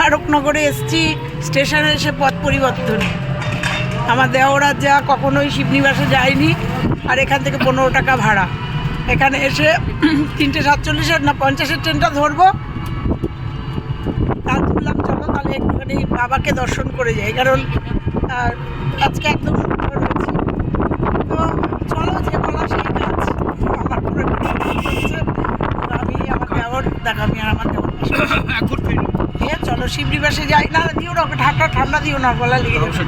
স্মারকনগরে এসছি স্টেশনে এসে পথ পরিবর্তন আমার দেওরার যা কখনোই শিবনিবাসে যায়নি আর এখান থেকে পনেরো টাকা ভাড়া এখানে এসে তিনটে সাতচল্লিশের না পঞ্চাশের ট্রেনটা ধরবো তা তুললাম চলো তাহলে একটুখানি বাবাকে দর্শন করে যাই কারণ আজকে একদম সুন্দর হয়েছে তো চলো যে বলা সেই কাজ আমার পুরো ট্রেন হচ্ছে তো আমি আমার দেওয়ার দেখো আমি আর আমার দেওয়ার শিবনিবাসে যাই না দিও না ওকে ঠান্ডা ঠান্ডা দিও না গলা লেগে যাবে।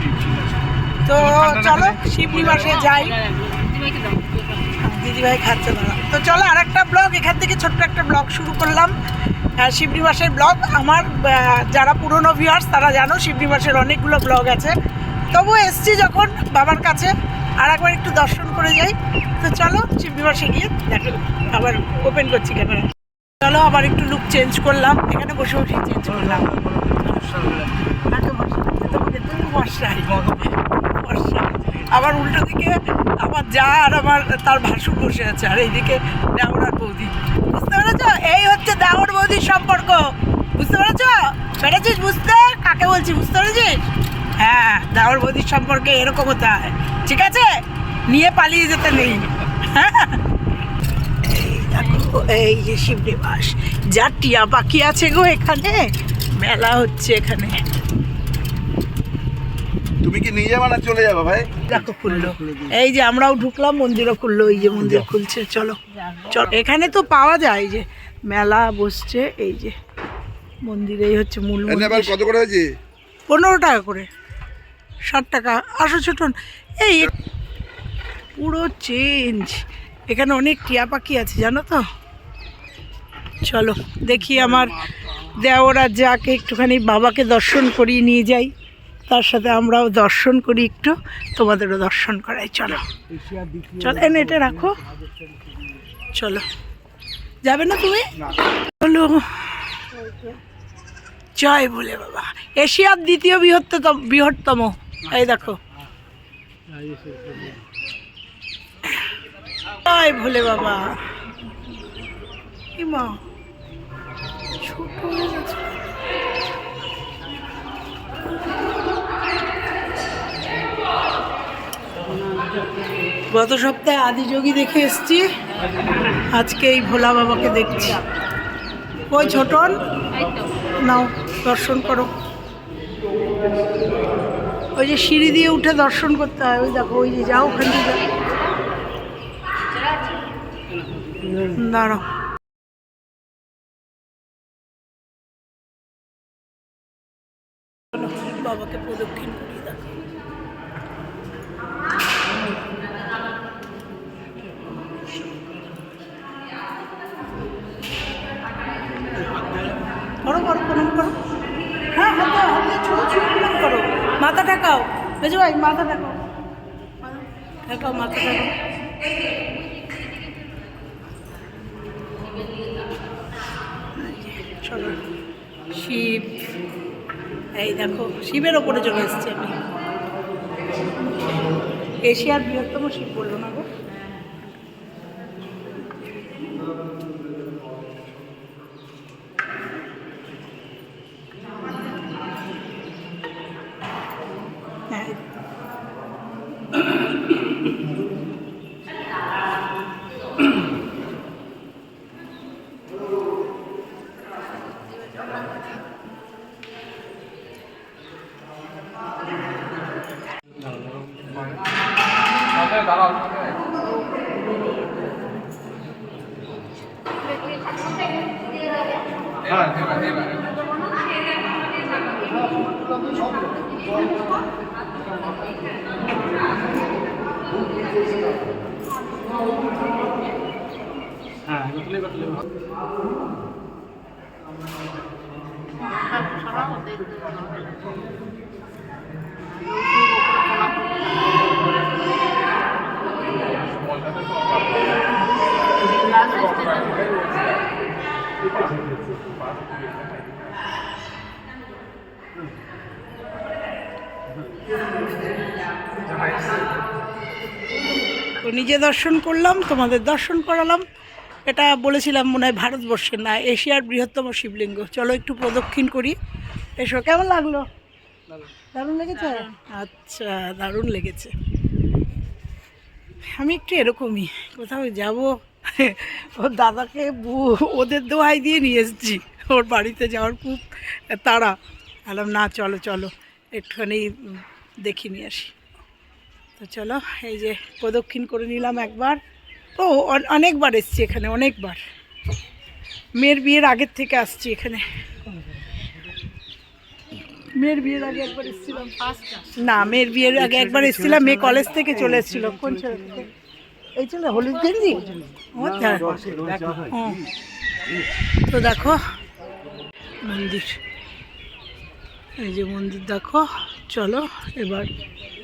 তো চলো শিবনিবাসে যাই। দিদিভাই খাচ্ছে দাঁড়া তো চলো আর একটা ব্লগ এখান থেকে ছোট্ট একটা ব্লগ শুরু করলাম। আহ, শিবনিবাসের ব্লগ। আমার যারা পুরনো ভিউয়ার্স তারা জানো শিবনিবাসের অনেকগুলো ব্লগ আছে। তবু এসছি যখন বাবার কাছে আর একবার একটু দর্শন করে যাই। তো চলো শিবনিবাসে গিয়ে দেখো আবার ওপেন করছি ক্যামেরা চলো আবার একটু লুক চেঞ্জ করলাম। এখানে বসে বসে চেঞ্জ করলাম। আবার উল্টো দিকে আমার যা আর আমার তার ভাসুর বসে আছে, আর এইদিকে দেওর আর বৌদি। বুঝতে পেরেছ? এই হচ্ছে দেওর বৌদির সম্পর্ক। বুঝতে পেরেছ? পেরেছিস বুঝতে? কাকে বলছি, বুঝতে পেরেছিস? হ্যাঁ দেওর বৌদির সম্পর্কে এরকম হতে হয় ঠিক আছে? নিয়ে পালিয়ে যেতে নেই। হ্যাঁ? এই যে শিবনিবাস। যা টিয়া পাখি আছে গো এখানে। মেলা হচ্ছে এখানে। তুমি কি নিয়ে যাবা না চলে যাবা ভাই? দেখো খুললো এই যে আমরাও ঢুকলাম মন্দিরও খুললো এই যে মন্দির খুলছে চলো। চলো। এখানে তো পাওয়া যায় যে মেলা বসছে এই যে মন্দির এই হচ্ছে মূল কত করে হয়েছে? পনেরো টাকা করে। ষাট টাকা। আসো ছোটন। এই পুরো চেঞ্জ এখানে অনেক টিয়া পাখি আছে, জানো তো? চলো, দেখি আমার দেওরা যাকে একটুখানি বাবাকে দর্শন করিয়ে নিয়ে যাই। তার সাথে আমরাও দর্শন করি একটু, তোমাদেরও দর্শন করাই, চলো। চলো, এনে এটা রাখো। চলো। যাবে না তুমি? চলো। জয় বলে বাবা। এশিয়ার দ্বিতীয় বৃহত্তম বৃহত্তম। এই দেখো। জয় ভোলে বাবা? কি মা ছোট হয়ে গেছে। গত সপ্তাহে আদিযোগী দেখে এসছি। আজকে এই ভোলা বাবাকে দেখছি। ওই ছোটন, নাও, দর্শন করো। ওই যে সিঁড়ি দিয়ে উঠে দর্শন করতে হয়। ওই দেখো, ওই যে যাও ওখান থেকে যাও। দাঁড়াও। বাবাকে প্রদক্ষিণ করিয়ে দেখো করো করো প্রণাম করো। হ্যাঁ হাতে হাতে ছোটো ছোটো প্রণাম করো। মাথা ঠাকাও। বেজু ভাই মাথা ঠাকাও। ঠাকাও মাথা ঠাকাও চলো শিব। এই দেখো শিবের ওপরে চলে এসছি আমি। এশিয়ার বৃহত্তম শিব বলল না গো। হ্যাঁ গতলে গতলে সবাই নিজে দর্শন করলাম, তোমাদের দর্শন করালাম। এটা বলেছিলাম মনে হয় ভারতবর্ষের না, এশিয়ার বৃহত্তম শিবলিঙ্গ। চলো একটু প্রদক্ষিণ করি। এসো, কেমন লাগল? দারুণ লেগেছে? আচ্ছা দারুণ লেগেছে। আমি একটু এরকমই, কোথাও যাব, ওর দাদাকে ওদের দোহাই দিয়ে নিয়ে এসেছি। ওর বাড়িতে যাওয়ার খুব তাড়া। বললাম না চলো চলো। একটুখানি দেখি নিয়ে আসি। তো চলো এই যে প্রদক্ষিণ করে নিলাম একবার। ও অনেকবার এসছি এখানে অনেকবার। মেয়ের বিয়ের আগের থেকে আসছি এখানে। মেয়ের বিয়ের আগে একবার এসেছিলাম। না মেয়ের বিয়ের আগে একবার এসেছিলাম। মেয়ে কলেজ থেকে চলে এসেছিল। কোন ছেলে এই চলে হলুদ গেঞ্জি? তা- তো দেখো মন্দির। এই যে মন্দির, দেখো, চলো, এবার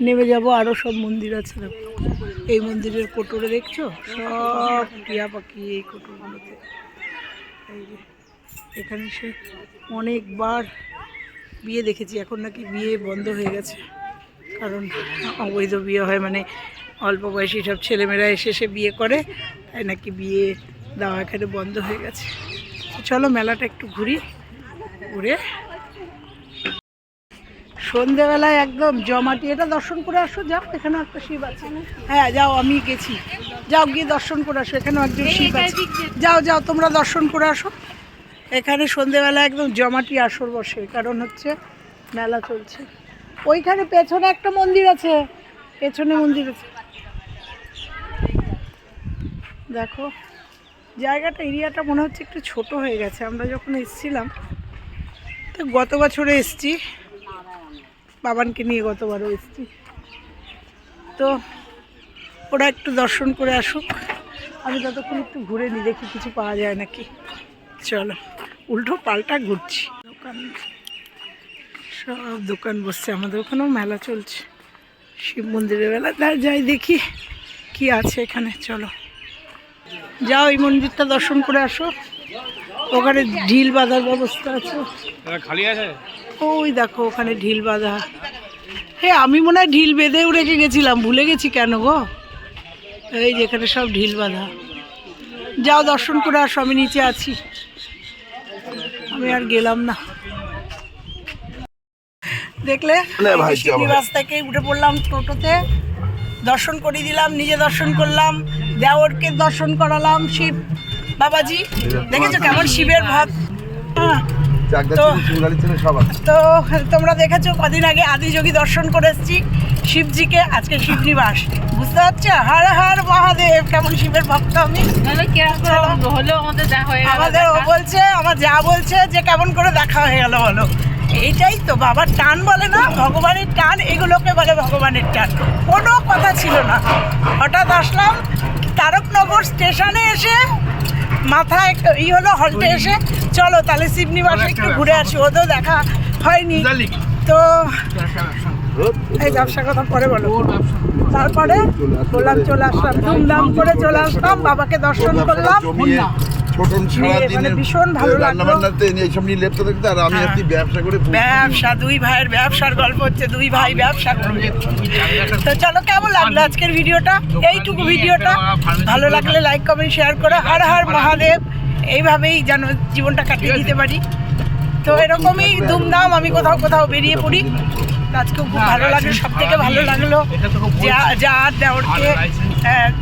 নেমে যাব আরও সব মন্দির আছে দেখো এই মন্দিরের কোটরে দেখছ? সব টিয়া পাখি এই কোটরগুলোতে। এই যে, এখানে সে অনেকবার বিয়ে দেখেছি, এখন নাকি বিয়ে বন্ধ হয়ে গেছে। কারণ অবৈধ বিয়ে হয় মানে অল্প বয়সী সব ছেলেমেয়েরা এসে সে বিয়ে করে, তাই নাকি বিয়ে দেওয়া এখানে বন্ধ হয়ে গেছে। চলো, মেলাটা একটু ঘুরি। ঘুরে সন্ধেবেলায় একদম জমাটি এটা দর্শন করে আসো যাও এখানে একটা শিব আছে। হ্যাঁ যাও আমি গেছি। যাও গিয়ে দর্শন করে আসো এখানেও একজন শিব আছে। যাও যাও তোমরা দর্শন করে আসো। এখানে সন্ধেবেলা একদম জমাটি আসর বসে কারণ হচ্ছে মেলা চলছে। ওইখানে পেছনে একটা মন্দির আছে পেছনে মন্দির আছে। দেখো জায়গাটা এরিয়াটা মনে হচ্ছে একটু ছোট হয়ে গেছে। আমরা যখন এসেছিলাম গত বছরে এসছি। বাবানকে নিয়ে গতবারও এসছি। তো ওরা একটু দর্শন করে আসুক। আমি ততক্ষণ একটু ঘুরে নি দেখি কিছু পাওয়া যায় নাকি। চলো, উল্টো পাল্টা ঘুরছি। দোকান, সব দোকান বসছে, আমাদের ওখানেও মেলা চলছে। শিব মন্দিরের বেলা তাই যাই দেখি কি আছে এখানে, চলো। যাও এই মন্দিরটা দর্শন করে আসো। ওখানে ঢিল বাঁধার ব্যবস্থা আছে। খালি আছে? ওই দেখো ওখানে ঢিল বাঁধা। হ্যাঁ আমি মনে হয় ঢিল বেঁধেও রেখে গেছিলাম ভুলে গেছি কেন গো? এই যে এখানে সব ঢিল বাঁধা। যাও দর্শন করে আসো আমি নিচে আছি। আমি আর গেলাম না। দেখলে। শ্রীনিবাস থেকে উঠে পড়লাম টোটোতে। দর্শন করে দিলাম নিজে দর্শন করলাম। দেওরকে দর্শন করালাম শিব। বাবাজি দেখেছ কেমন শিবের ভাব হ্যাঁ তো- তোমরা দেখেছ কদিন আগে আদিযোগী দর্শন করে এসেছি। শিবজিকে আজকে শিবনিবাস বুঝতে পারছ? হর হর মহাদেব কেমন শিবের ভক্ত আমি। হয়ে আমাদের ও বলছে আমার যা বলছে যে কেমন করে দেখা হয়ে গেল বলো। এইটাই তো বাবার টান বলে না ভগবানের টান এগুলোকে বলে ভগবানের টান। কোনো কথা ছিল না। হঠাৎ আসলাম তারকনগর স্টেশনে এসে মাথায় একটা ই হলো হল্টে এসে চলো তাহলে শিবনিবাসে একটু ঘুরে আসি ওদের দেখা হয়নি। তো এই ব্যবসার কথা পরে বলো। তারপরে বললাম চলে আসলাম ধুমধাম করে চলে আসলাম বাবাকে দর্শন করলাম। ছোটন সারা মানে ভীষণ ভালো লাগল। রান্না বান্নাতে এইসব নিয়ে লেপ্ত থাকতে আর আমি হ্যাঁ। ব্যবসা করে ব্যবসা দুই ভাইয়ের ব্যবসার গল্প হচ্ছে দুই ভাই ব্যবসা করবে। তো চলো কেমন লাগল আজকের ভিডিওটা? এইটুকু ভিডিওটা। ভালো লাগলে। লাইক কমেন্ট শেয়ার করে। হর হর মহাদেব। এইভাবেই যেন জীবনটা কাটিয়ে দিতে পারি। তো এরকমই ধুমধাম আমি কোথাও কোথাও বেরিয়ে পড়ি। তো আজকেও খুব ভালো লাগল সব থেকে ভালো লাগল। যা যা দেওরকে আহ,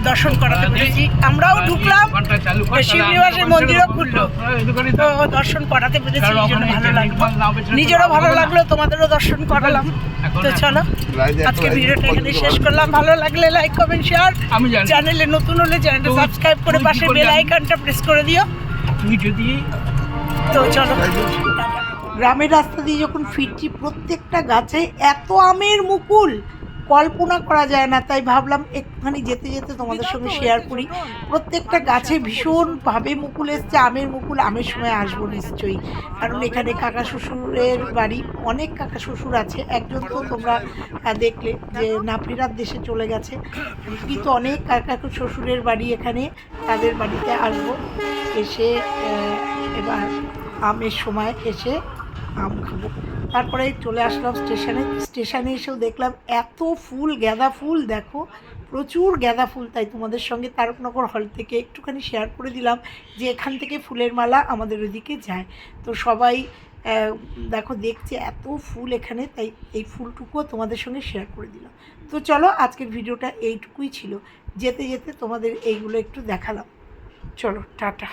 দর্শন করাতে পেরেছি। আমরাও ঢুকলাম শিবনিবাসের মন্দিরও খুললো। তো দর্শন করাতে পেরেছি এই জন্য ভালো লাগল। নিজেরও ভালো লাগল তোমাদেরও দর্শন করালাম। তো চলো আজকে ভিডিওটা এখানে শেষ করলাম। ভালো লাগলে লাইক কমেন্ট শেয়ার আমি চ্যানেলে নতুন হলে চ্যানেলটা সাবস্ক্রাইব করে পাশে বেল আইকনটা প্রেস করে দিও। তুই যদি তো চলো। গ্রামের রাস্তা দিয়ে যখন ফিরছি প্রত্যেকটা গাছে এত আমের মুকুল। কল্পনা করা যায় না তাই ভাবলাম একটুখানি যেতে যেতে তোমাদের সঙ্গে শেয়ার করি। প্রত্যেকটা গাছে ভীষণভাবে মুকুল এসছে আমের মুকুল আমের সময় আসব নিশ্চয়ই। কারণ এখানে কাকা শ্বশুরের বাড়ি অনেক কাকা শ্বশুর আছে। একজন তো তোমরা দেখলে যে নাপিরার দেশে চলে গেছে। কিন্তু অনেক কাকা শ্বশুরের বাড়ি এখানে তাদের বাড়িতে আসব। এসে এবার আমের সময় এসে আম খাব। তারপরে চলে আসলাম স্টেশনে। স্টেশনে এসেও দেখলাম এত ফুল, গাঁদা ফুল, দেখো। প্রচুর গাঁদা ফুল, তাই তোমাদের সঙ্গে তারকনগর হল থেকে একটুখানি শেয়ার করে দিলাম যে এখান থেকে ফুলের মালা আমাদের ওদিকে যায়। তো সবাই দেখো, দেখছে এত ফুল এখানে, তাই এই ফুলটুকুও তোমাদের সঙ্গে শেয়ার করে দিলাম। তো চলো, আজকের ভিডিওটা এইটুকুই ছিল। যেতে যেতে তোমাদের এইগুলো একটু দেখালাম। চলো, টাটা।